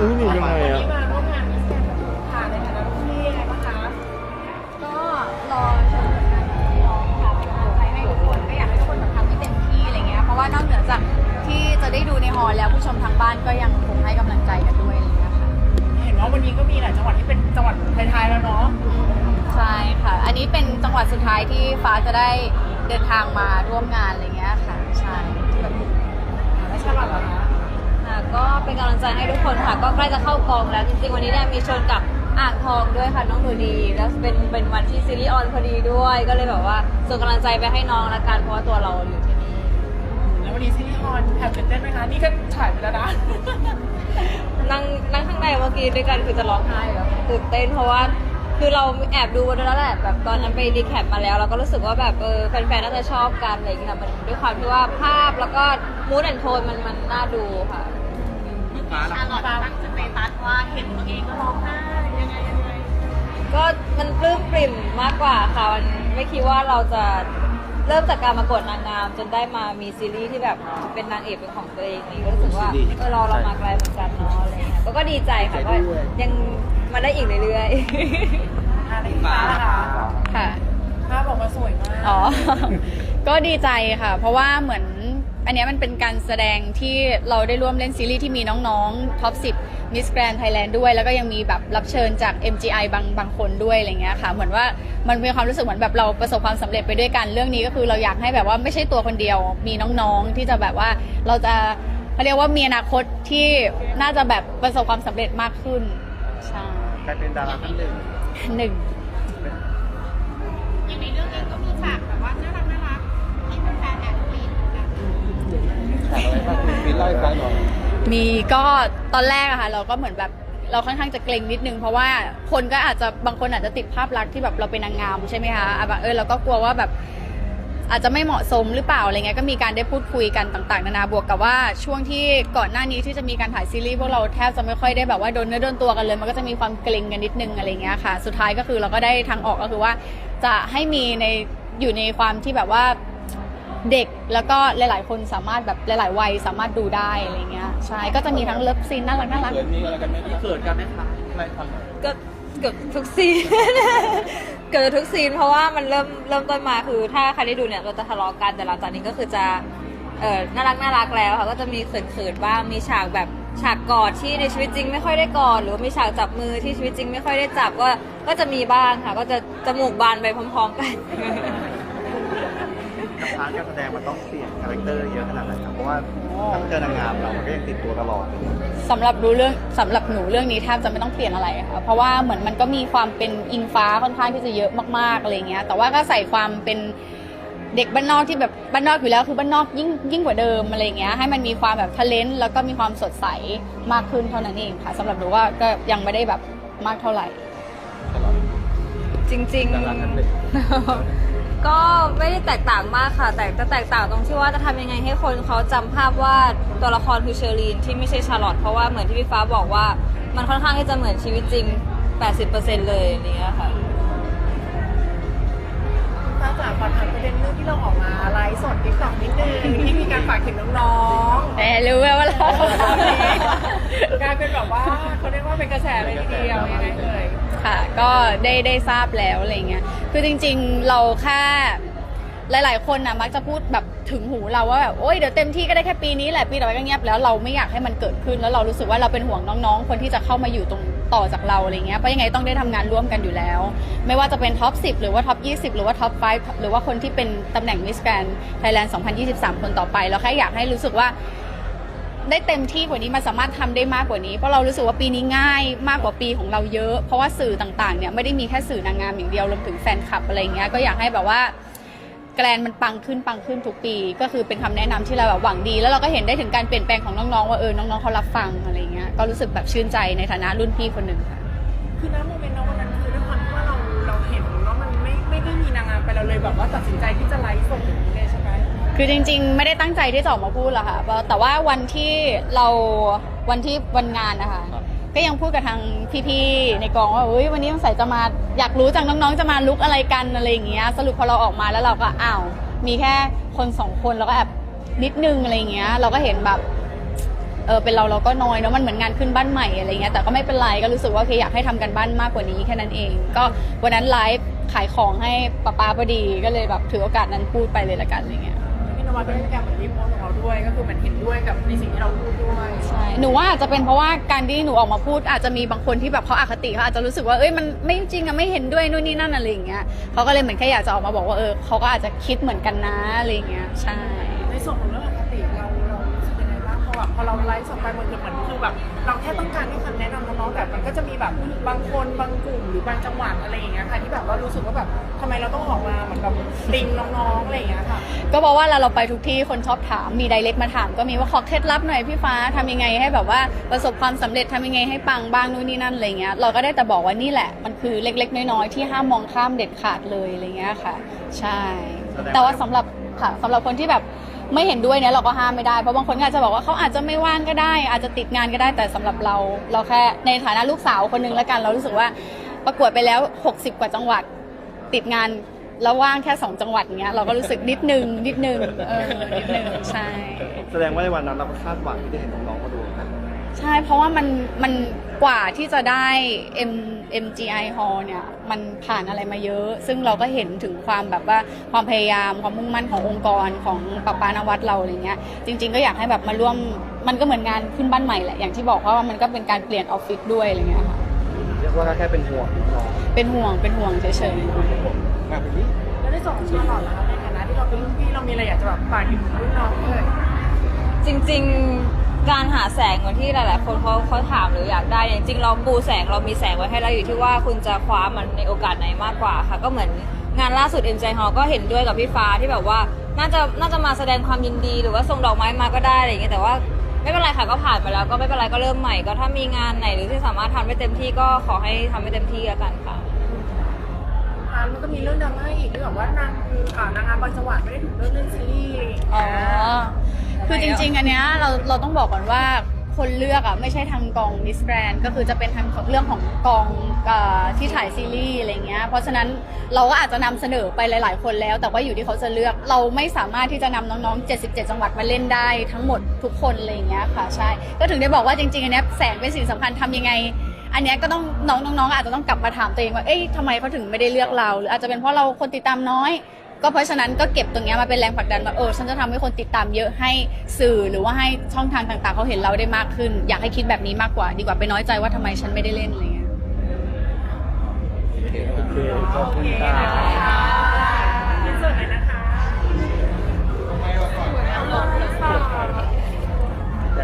อุ้ยหนูยังไงวันอะนี้มาร่วมงานมิสแกรนด์ค่ะในฐานะรุ่นพี่ยังไงบ้างคะก็รอชมผลงานของน้องๆค่ะเป็นกำลังใจให้ทุกคนก็อยากให้ทุกคนแบบทำให้เต็มที่อะไรเงี้ยเพราะว่านอกเหนือจากที่จะได้ดูในฮอลล์แล้วผู้ชมทางบ้านก็ยังคงให้กำลังใจกันด้วยอะไรเงี้ยค่ะเห็นว่าวันนี้ก็มีหลายจังหวัดที่เป็นจังหวัดไทยๆแล้วเนาะใช่ค่ะ อันนี้เป็นจังหวัดสุดท้ายที่ฟ้าจะได้เดินทางมาร่วมงานอะไรเงี้ย คนค่ะก็ใกล้จะเข้ากองแล้วจริงๆวันนี้เนี่ยมีชนกับอ่างทองด้วยค่ะน้องหนูดีแล้วเป็นเป็นวันที่ซีรีส์ออนพอดีด้วย ก็เลยแบบว่าส่งกำลังใจไปให้น้องละกันเพราะว่าตัวเราอยู่ที่นี่แล้ววันนี้ซีรีส์ออนแอบตื่นเต้นไหมคะ นี่ก็ถ่ายไปแล้วนะ นั่งนั่งข้างในเมื่อกี้ด้วยกันคือจะร้องไห้แบบตื่นเต้นเพราะว่าคือเราแอบดูมาแล้วแหละแบบตอนนั้นไปรีแคปมาแล้วเราก็รู้สึกว่าแบบเออแฟนๆน่าจะชอบกันอะไรอย่างเงี้ยมันด้วยความที่ว่าภาพแล้วก็มูดแอนโทนมันมันน่าดูค่ะ ชาลอตตั้งสเตตัสว่าเห็นตัวเองก็ร้องไห้ยังไงยังไงก็มันปลื้มปริ่มมากกว่าค่ะมันไม่คิดว่าเราจะเริ่มจากการมากดนางงาม จนได้มามีซีรีส์ที่แบบเป็นนางเอกเป็นของตัวเองนี่ก็รู้สึกว่าเออเราเรามาไกลเหมือนกันเนาะอะไรเงี้ยก็ก็ดีใจค่ะก็ยังมาได้อีกเรื่อยๆอะไรฟ้าล่ะคะค่ะ ภาพออกมาสวยมาก อ๋อ ก็ดีใจค่ะ เพราะว่าเหมือน อันเนี้ยมันเป็นการแสดงที่เราได้ร่วมเล่นซีรีส์ที่มีน้องๆท็อป10 Miss Grand Thailand ด้วย แล้วก็ยังมีแบบรับเชิญจาก MGI บางบางคนด้วยอะไรเงี้ยค่ะ เหมือนว่ามันมีความรู้สึกเหมือนแบบเราประสบความสำเร็จไปด้วยกันเรื่องนี้ก็คือเราอยากให้แบบว่าไม่ใช่ตัวคนเดียว มีน้องๆที่จะแบบว่าเราจะเขาเรียกว่ามีอนาคตที่น่าจะแบบประสบความสำเร็จมากขึ้นใช่กลายเป็นดาราท่านหนึ่ง หนึ่งอย่าง เล่าให้ฟังหน่อยมีก็ตอนแรกอะค่ะเราก็เหมือนแบบเราค่อนข้างจะเกรงนิดนึง เพราะว่าคนก็อาจจะบางคนอาจจะติดภาพลักษณ์ที่แบบเราเป็นนางงามใช่ไหมคะอะแบบเออเราก็กลัวว่าแบบอาจจะไม่เหมาะสมหรือเปล่าอะไรเงี้ยก็มีการได้พูดคุยกันต่าง ๆ นานาบวกกับว่าช่วงที่ก่อนหน้านี้ที่จะมีการถ่ายซีรีส์พวกเราแทบจะไม่ค่อยได้แบบว่าโดนเนื้อโดนตัวกันเลย มันก็จะมีความเกรงกันนิดนึงอะไรเงี้ยค่ะ สุดท้ายก็คือเราก็ได้ทางออกก็คือว่า จะให้มีในอยู่ในความที่แบบว่า เด็กแล้วก็หลาย ๆ คนสามารถแบบหลาย ๆ วัยสามารถดูได้อะไรเงี้ยใช่ก็จะมีทั้งเลิฟซีนน่ารักน่ารักเกิดมีอะไรกันไหมมีเกิดกันไหมคะอะไรฟังหน่อยก็เกือบทุกซีน เกือบจะทุกซีน เพราะว่ามันเริ่มเริ่มต้นมาคือถ้าใครได้ดูเนี่ยเราจะทะเลาะกันแต่หลังจากนี้ก็คือจะเออน่ารักน่ารักแล้วค่ะก็จะมีเขินๆบ้างมีฉากแบบฉากกอดที่ในชีวิตจริงไม่ค่อยได้กอดหรือว่ามีฉากจับมือที่ชีวิตจริงไม่ค่อยได้จับก็ก็จะมีบ้างค่ะ ก็จะจมูกบานไปพร้อม ๆ กัน กับพาร์ทการแสดงมันต้องเปลี่ยนคาแรคเตอร์เยอะขนาดไหนครับเพราะว่าถ้าเจอนางงามเรามันก็ยังติดตัวตลอด สำหรับดูเรื่องสำหรับหนูเรื่องนี้แทบจะไม่ต้องเปลี่ยนอะไรอะค่ะเพราะว่าเหมือนมันก็มีความเป็นอิงฟ้าค่อนข้างที่จะเยอะมากๆอะไรเงี้ยแต่ว่าก็ใส่ความเป็นเด็กบ้านนอกที่แบบบ้านนอกอยู่แล้วคือบ้านนอกยิ่งยิ่งกว่าเดิมอะไรเงี้ยให้มันมีความแบบทะเลนแล้วก็มีความสดใสมากขึ้นเท่านั้นเองค่ะสำหรับหนูว่าก็ยังไม่ได้แบบมากเท่าไหร่ จริงดาราท่านหนึ่งๆ ก็ไม่ได้แตกต่างมากค่ะ แต่จะแตกต่างตรงที่ว่าจะทำยังไงให้คนเขาจำภาพว่าตัวละครคือเชอรีนที่ไม่ใช่ชาร์ลอตเพราะว่าเหมือนที่พี่ฟ้าบอกว่ามันค่อนข้างที่จะเหมือนชีวิตจริง 80%เลยอะไรอย่างเงี้ยค่ะถ้าจากขอถามประเด็นเรื่องที่เราออกมาไลฟ์สดติ๊กต็อกนิดนึงที่มีการฝากถึงน้องๆ แต่รู้ไหมว่าเรา กลายเป็นแบบว่าเขาเรียกว่าเป็นกระแสเลยทีเดียวยังไงเอ่ย ค่ะ ก็ได้ได้ทราบแล้วอะไรเงี้ยคือจริง ๆเราแค่หลายๆ คนนะมักจะพูดแบบถึงหูเราว่าแบบโอ๊ยเดี๋ยวเต็มที่ก็ได้แค่ปีนี้แหละปีต่อไปก็เงียบแล้วเราไม่อยากให้มันเกิดขึ้นแล้วเรารู้สึกว่าเราเป็นห่วงน้องๆ คนที่จะเข้ามาอยู่ตรงต่อจากเราอะไรเงี้ยเพราะยังไงต้องได้ทำงานร่วมกันอยู่แล้ว ไม่ว่าจะเป็นท็อป 10 หรือว่าท็อป 20 หรือว่าท็อป 5 หรือว่าคนที่เป็นตำแหน่งมิสแกรนไทยแลนด์ 2023 คนต่อไป เราแค่อยากให้รู้สึกว่า ได้เต็มที่กว่านี้มันสามารถทำได้มากกว่านี้ เพราะเรารู้สึกว่าปีนี้ง่ายมากกว่าปีของเราเยอะ เพราะว่าสื่อต่างๆเนี่ยไม่ได้มีแค่สื่อนางงามอย่างเดียวรวมถึงแฟนคลับอะไรเงี้ยก็อยากให้แบบว่า แกรนมันปังขึ้นปังขึ้นทุกปี ก็คือเป็นคำแนะนำที่เราแบบหวังดี แล้วเราก็เห็นได้ถึงการเปลี่ยนแปลงของน้องๆว่าเออน้องๆเขารับฟังอะไรเงี้ยก็รู้สึกแบบชื่นใจในฐานะรุ่นพี่คนหนึ่งค่ะ คือณโมเมนต์นั้นวันนั้นคือด้วยความที่ว่าเราเราเห็นว่ามันไม่ไม่ได้มีนางงามไปเราเลยแบบว่าตัดสินใจที่จะไลฟ์สดอย่างนี้เลยใช่ไหม คือจริงๆ ไม่ได้ตั้งใจที่จะออกมาพูดหรอกค่ะเพราะแต่ว่าวันที่เราวันที่วันงานนะคะก็ยังพูดกับทางพี่ๆในกองว่าเฮ้ยวันนี้ต้องใส่จะมาอยากรู้จังน้องๆจะมาลุกอะไรกันอะไรอย่างเงี้ยสรุปพอเราออกมาแล้วเราก็อ้าวมีแค่คนสองคนเราก็แอบนิดนึงอะไรอย่างเงี้ย เราก็เห็นแบบเออเป็นเราเราก็น้อยเนาะมันเหมือนงานขึ้นบ้านใหม่อะไรเงี้ยแต่ก็ไม่เป็นไรก็รู้สึกว่าโอเคอยากให้ทำกันบ้านมากกว่านี้แค่นั้นเอง ก็วันนั้นไลฟ์ขายของให้ป้าป้าพอดีก็เลยแบบถือโอกาสนั้นพูดไปเลยละกันอะไรเงี้ย มาดก็ได้วยกันเหมือนรีโพสต์ของเราด้วย ก็คือเหมือนเห็นด้วยกับในสิ่งที่เราพูดด้วยใช่หนูว่าอาจจะเป็นเพราะว่าการที่หนูออกมาพูด อาจจะมีบางคนที่แบบเขาอคติเขาอาจจะรู้สึกว่าเอ้ยมันไม่จริงอะไม่เห็นด้วยนู่นนี่นั่นอะไรอย่างเงี้ยเขาก็เลยเหมือนแค่อยากจะออกมาบอกว่าเออเขาก็อาจจะคิดเหมือนกันนะอะไรอย่างเงี้ยใช่ พอเราไลฟ์สดไปมันคือเหมือนคือแบบ เราแค่ต้องการให้คำแนะนำน้องๆแต่มันก็จะมีแบบบางคนบางกลุ่มหรือบางจังหวัดอะไรอย่างเงี้ยค่ะที่แบบว่ารู้สึกว่าแบบทำไมเราต้องออกมาเหมือนแบบติงน้องๆอะไรอย่างเงี้ยค่ะ ก็บอกว่าเราเราไปทุกที่คนชอบถามมีไดเรกมาถามก็มีว่าขอเคล็ดลับหน่อยพี่ฟ้าทำยังไงให้แบบว่าประสบความสำเร็จทำยังไงให้ปังบ้างนู่นนี่นั่นอะไรเงี้ยเราก็ได้แต่บอกว่านี่แหละ มันคือเล็ก ๆ น้อยๆที่ห้ามมองข้ามเด็ดขาดเลยอะไรเงี้ยค่ะ ใช่ แต่ว่าสำหรับค่ะสำหรับคนที่แบบ ไม่เห็นด้วยเนี่ยเราก็ห้ามไม่ได้เพราะบางคนก็อาจจะบอกว่าเขาอาจจะไม่ว่างก็ได้ อาจจะติดงานก็ได้แต่สำหรับเรา เราแค่ในฐานะลูกสาวคนหนึงแล้วกัน เรารู้สึกว่าประกวดไปแล้ว 60 กว่าจังหวัด ติดงานแล้วว่างแค่สองจังหวัดเงี้ยเราก็รู้สึกนิดนึงนิดนึงเออนิดนึงใช่ แสดงว่าในวันนั้นเราก็คาดหวังที่จะเห็นน้องๆมาดูกัน ใช่เพราะว่ามันมันกว่าที่จะได้ M MGI Hall เนี่ยมันผ่านอะไรมาเยอะ ซึ่งเราก็เห็นถึงความแบบว่าความพยายามความมุ่งมั่นขององค์กรของปปานวัดเราอะไรเงี้ยจริง ๆ ก็อยากให้แบบมาร่วมมันก็เหมือนงานขึ้นบ้านใหม่แหละอย่างที่บอกว่ามันก็เป็นการเปลี่ยนออฟฟิศด้วยอะไรเงี้ยค่ะเรียกว่าแค่เป็นห่วงน้องเป็นห่วงเป็นห่วงเฉยๆแบบนี้แล้วในส่วนของชาลอตล่ะคะในฐานะที่เราเป็นรุ่นพี่เรามีอะไรอยากจะแบบฝากถึงรุ่นน้องเลยจริง ๆ การหาแสงเหมือนที่หลาย ๆ คนเขาเขาถามหรืออยากได้เนี่ยจริงๆเราปูแสงเรามีแสงไว้ให้เราอยู่ที่ว่าคุณจะคว้ามันในโอกาสไหนมากกว่าค่ะ ก็เหมือนงานล่าสุด m อ็ม Hall ก็เห็นด้วยกับพี่ฟ้าที่แบบว่าน่าจะน่าจะมาแสดงความยินดีหรือว่าส่งดอกไม้มาก็ได้อะไรอย่างเงี้ยแต่ว่าไม่เป็นไรค่ะก็ผ่านไปแล้วก็ไม่เป็นไรก็เริ่มใหม่ก็ถ้ามีงานไหนหรือที่สามารถทำได้เต็มที่ก็ขอให้ทำให้เต็มที่แล้วกันค่ะอ่ามันก็มีเรื่องดราม่าอีกที่แบบว่านางอ่านางงามบางจังหวัดไม่ได้ถูกเลือกเล่นซีรีส์อะไรอย่างอ๋อเงี้ย คือจริง ๆ อันเนี้ยเราเราต้องบอกก่อนว่าคนเลือกอะไม่ใช่ทางกองมิสแกรนก็คือจะเป็นทางเรื่องของกองเออที่ถ่ายซีรีส์อะไรเงี้ยเพราะฉะนั้นเราก็อาจจะนำเสนอไปหลาย ๆ คนแล้ว แต่ว่าอยู่ที่เขาจะเลือกเราไม่สามารถที่จะนำน้องๆ 77 จังหวัดมาเล่นได้ทั้งหมดทุกคนอะไรเงี้ยค่ะใช่ ก็ถึงได้บอกว่าจริง ๆ อันเนี้ยแสงเป็นสิ่งสำคัญทำยังไง อันเนี้ยก็ต้องน้องน้องๆอาจจะต้องกลับมาถามตัวเองว่าเอ๊ะทำไมเขาถึงไม่ได้เลือกเราหรืออาจจะเป็นเพราะเราคนติดตามน้อย ก็เพราะฉะนั้นก็เก็บตรงนี้มาเป็นแรงผลักดันว่าเออฉันจะทำให้คนติดตามเยอะให้สื่อหรือว่าให้ช่องทางต่างๆ เขาเห็นเราได้มากขึ้น อยากให้คิดแบบนี้มากกว่า ดีกว่าไปน้อยใจว่าทำไมฉันไม่ได้เล่นอะไรเงี้ยโอเคขอบคุณค่ะ